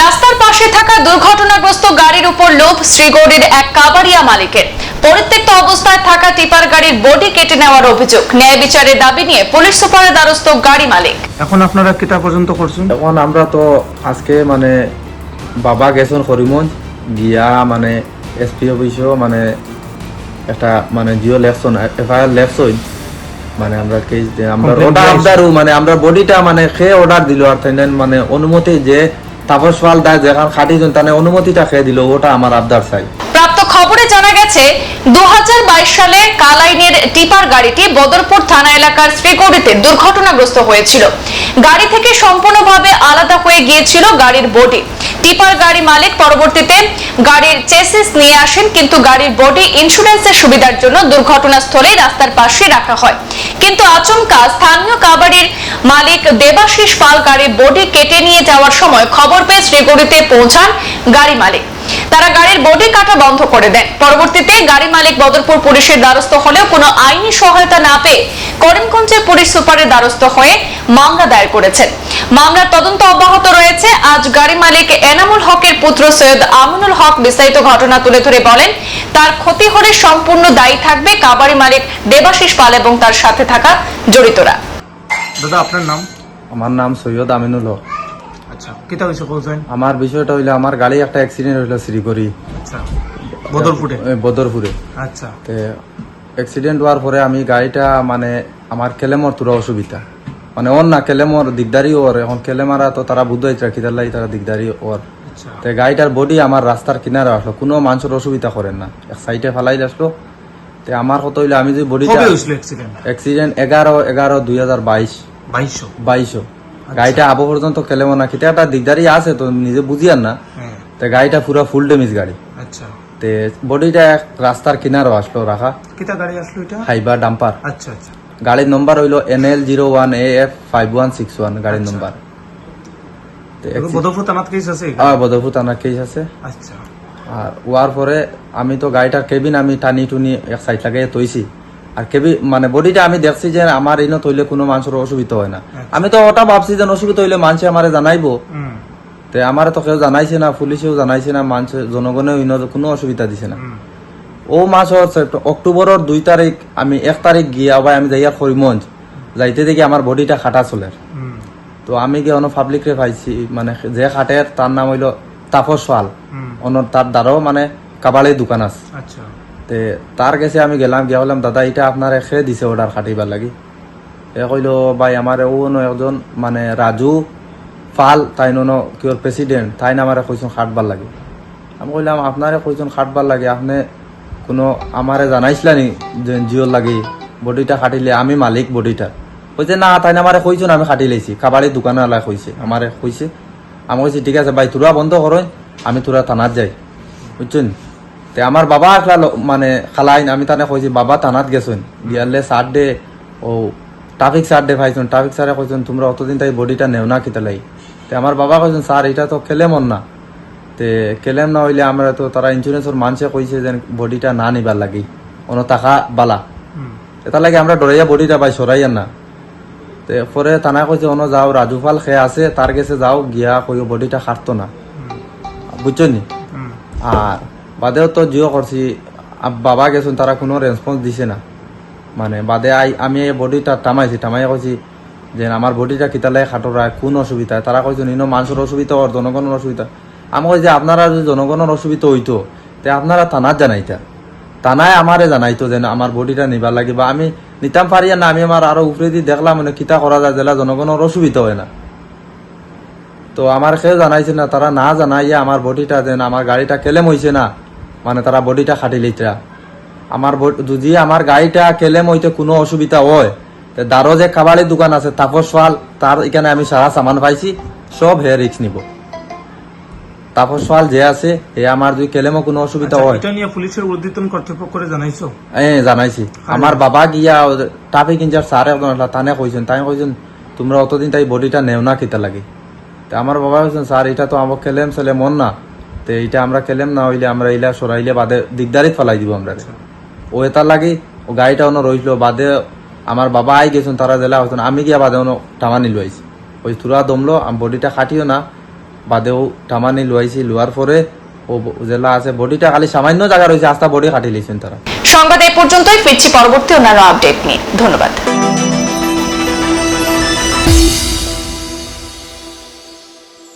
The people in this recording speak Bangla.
রাস্তার পাশে থাকা দুর্ঘটনাগ্রস্ত গাড়ির উপর লোভ শ্রীগৌড়ের এক কাবাড়িয়া মালিকের। পরিত্যক্ত অবস্থায় থাকা টিপার গাড়ির বডি কেটে নেওয়ার অভিযোগ। ন্যায় বিচারের দাবি নিয়ে পুলিশ সুপারের দ্বারস্থ গাড়ি মালিক। এখন আপনারা কিতা পর্যন্ত করছেন? এখন আমরা তো আজকে মানে বাবা গেছেন করিমগঞ্জ গিয়া মানে এসপি অফিসও মানে একটা মানে জিও লেখছন এফআইআর লেখছন। মানে আমরা কেস দিয়ে আমরা অর্ডার মানে আমরা বডিটা মানে খেয়ে অর্ডার দিল আর তাই মানে অনুমতি যে তাপস পাল যেখান খাটি তানে অনুমতিটা খেয়ে দিল, ওটা আমার আবদার চাই। প্রাপ্ত খবরে জানা গেছে দু হাজার বাইশ সালে কালাইনের টিপার গাড়িটি বদরপুর থানা এলাকার শ্রীগৌড়িতে দুর্ঘটনাগ্রস্ত হয়েছিল। গাড়ি থেকে সম্পূর্ণভাবে আলাদা হয়ে গিয়েছিল গাড়ির বডি। টিপার গাড়ি মালিক পরবর্তীতে গাড়ির চেসিস নিয়ে আসেন, কিন্তু গাড়ির বডি ইন্স্যুরেন্সের সুবিধার জন্য দুর্ঘটনাস্থলেই রাস্তার পাশে রাখা হয়। কিন্তু আচমকা স্থানীয় কাবাড়ির মালিক দেবাশিস পাল গাড়ির বডি কেটে নিয়ে যাওয়ার সময় খবর পেয়ে শ্রীগৌড়িতে পৌঁছান গাড়ি মালিক। তারা গাড়ির বডি কাটা বন্ধ করে দেন। পরবর্তীতে গাড়ি মালিক বদরপুর পুলিশের দ্বারস্থ হলেও কোনো আইনি সহায়তা না পেয়ে করিমগঞ্জের পুলিশ সুপারের দ্বারস্থ হয়ে মামলা দায়ের করেছেন। মামলার তদন্ত অব্যাহত রয়েছে। আজ গাড়ি মালিক এনামুল হকের পুত্র সৈয়দ আমিনুল হক বিস্তারিত ঘটনা তুলে ধরে বলেন তার ক্ষতি হলে সম্পূর্ণ দায়ী থাকবে কাবাড়ি মালিক দেবাশিস পাল এবং তার সাথে থাকা জড়িতরা। দাদা আপনার নাম? আমার নাম সৈয়দ আমিনুল হক। আচ্ছা কিতা হয়েছে বলছেন? আমার বিষয়টা হইল আমার গাড়ি একটা অ্যাক্সিডেন্ট হইল শ্রীগড়ি আচ্ছা বদরপুরে? বদরপুরে। আচ্ছা। তে অ্যাক্সিডেন্ট হওয়ার পরে আমি গাড়িটা মানে আমার কেলেমর তোরা অসুবিধা। মানে ওর না কেলেমর দিগদারি ওর এখন কেলেমারা তো তারা বুদ্ধ হয়েছে খিদার তারা দিগদারি ওর। আচ্ছা। তে গাড়িটার বডি আমার রাস্তার কিনারে আসলো কোনো মানুষের অসুবিধা করেন না। এক সাইডে ফালাই আসলো। তে আমার কত হইল আমি যে বডিটা অ্যাক্সিডেন্ট এগারো এগারো দুই হাজার বাইশ। বাইশশো বাইশও গাড়িটা আবু পর্যন্ত কেলেমো না খিতে একটা দিগদারি আছে তো নিজে বুঝিয়ান না। হ্যাঁ। তে গাড়িটা পুরো ফুল ডেমেজ গাড়ি। আচ্ছা। তে বডিটা এক রাস্তার কিনারও আসলো রাখা। গাড়ি আসলো এটা হাইবা ডাম্পার আচ্ছা আচ্ছা। গাড়ির নম্বর হইল N L zero one A F five one six one গাড়ির নম্বর বদরপুর থানাত কেস আছে বদরপুর থানার কেস আছে। আচ্ছা। আর ওয়ার পরে আমি তো গাড়িটার কেবিন আমি টানি টুনি এক সাইড লাগাই তৈছি আর কেবিন মানে বডিটা আমি দেখছি যে আমার ইনো তৈলে কোনো মানুষের অসুবিধা হয় না। আমি তো ওটা ভাবছি যে অসুবিধা হইলে মানুষে আমারে জানাইবো। তে আমার তো কেউ জানাইছে না পুলিশেও জানাইছে না মানুষ জনগণেও ইনো কোনো অসুবিধা দিছে না। ও মাসের অক্টোবরের দুই তারিখ আমি এক তারিখ গিয়ে আবার আমি যাইয়া করিমগঞ্জ যাইতে দেখি আমার বডিটা খাটা চলে। তো আমি গিয়ে অন্য পাবলিক রে পাইছি মানে যে খাটের তার নাম হইল তাপস পাল হুম অন্য তার দ্বারাও মানে কাবালির দোকান আছে। আচ্ছা। তে তার কাছে আমি গেলাম গিয়া বললাম দাদা এটা আপনার খে দিছে অর্ডার খাটিবার লাগি। এ কইলো ভাই আমার ও একজন মানে রাজু পাল তাই ন কি ওর প্রেসিডেন্ট তাই না আমার কইছেন খাটবার লাগে। আমি কইলাম আপনারে কইছেন খাটবার লাগে আপনি কোনো আমারে জানাইছিলা নি যে জিওর লাগি বডিটা খাটিলে আমি মালিক বডিটা। কইছে না তাই না আমারে কইছেন আমি খাটি লাইছি কাবাড়ির দোকানে আলা কইছে আমারে কইছে আমি কইছি ঠিক আছে, ভাই তোরা বন্ধ করই আমি তোরা থানাত যাই। বুঝছেন তে আমার বাবা একটা লো- মানে খালাইন, আমি তানে কইছি বাবা, থানাত গেছেন গিয়ালে সার ডে ও ট্রাফিক সার ডে পাইছেন ট্রাফিক স্যারে কইছেন তোমরা অতদিন তাই বডিটা নেও না কিতা লাই তে আমার বাবা কইছেন স্যার এটা তো কেলেমন না। তে কেলেম না হইলে আমরা তো তারা ইন্স্যুরেন্সের মানুষে কইছে যে বডিটা না নিবার লাগি। অন টাকা বালা এটা লাগে আমরা ডরাইয়া বডিটা পাই সরাইয়ার না তে পরে থানা কইছে অন যাও রাজুফাল খেয়ে আছে তার গেছে যাও গিয়া কইও বডিটা খাটতো না। বুঝছ নি? আর বাদেও তো জিও করছি বাবা গেছেন তারা কোনো রেসপন্স দিছে না। মানে বাদে আই আমি এই বডিটা টামাইছি টামাই কইছি যে আমার বডিটা কিতালে খাটোরা কোন অসুবিধা তারা কইছেন ইনো মানুষের অসুবিধা ওর জনগণের অসুবিধা। আমি কই যে আপনারা যদি জনগণের অসুবিধা হইতো তে আপনারা থানাত জানাইতা। থানায় আমারে জানাইতো যে না, আমার বডিটা নিবার লাগিব আমি নিতাম পারিয়া না আমি আমার আরও উপরে দিয়ে দেখলাম মানে কিতা করা যায় জেলা জনগণের অসুবিধা হয় না। তো আমার কেউ জানাইছে না তারা না জানাইয়া আমার বডিটা যেন আমার গাড়িটা কেলেম হইছে না মানে তারা বডিটা খাটি লইতরা। আমার যদি আমার গাড়িটা কেলেম হইতে কোনো অসুবিধা হয় দারো যে কাবাড়ির দোকান আছে তাপস পাল তার এখানে আমি সারা সামান পাইছি সব হে রিক্স নিব। তাপস পাল যে আছে এ আমার যদি কেলেমও কোনো অসুবিধা আচ্ছা, হয়। এটা নিয়ে পুলিশের কর্তৃপক্ষরে জানাইছো? এ জানাইছি। আমার বাবা গিয়া ট্রাফিক ইঞ্চার্জ স্যার একজন তানে কইছেন তাই কইছেন তোমরা অতদিন তাই বডিটা নেও না কিতা লাগে। তে আমার বাবা কইছেন স্যার এটা তো আমার কেলেম ছেলে মন না। তে এটা আমরা কেলেম না হইলে আমরা ইলা সরাইলে বাদে দিকদারিত ফেলাই দিব আমরা। ও এটার লাগি ও গাড়িটা অন্য রইল বাদে আমার বাবা আই গেছেন তারা জেলা হইছেন আমি গিয়া বাদে অন্য টামা নিল আইছি ওই তুরা দমলো বডিটা খাটিও না বাদেও টামানি লুয়াইছি লোয়ার পরে ও জেলা আছে, বডিটা খালি সামান্য জায়গা রয়েছে আস্তা বডি কাটি লিছেন তারা সংবাদ এই পর্যন্তই ফিরছি পরবর্তী অন্যান্য আপডেট নিয়ে। ধন্যবাদ।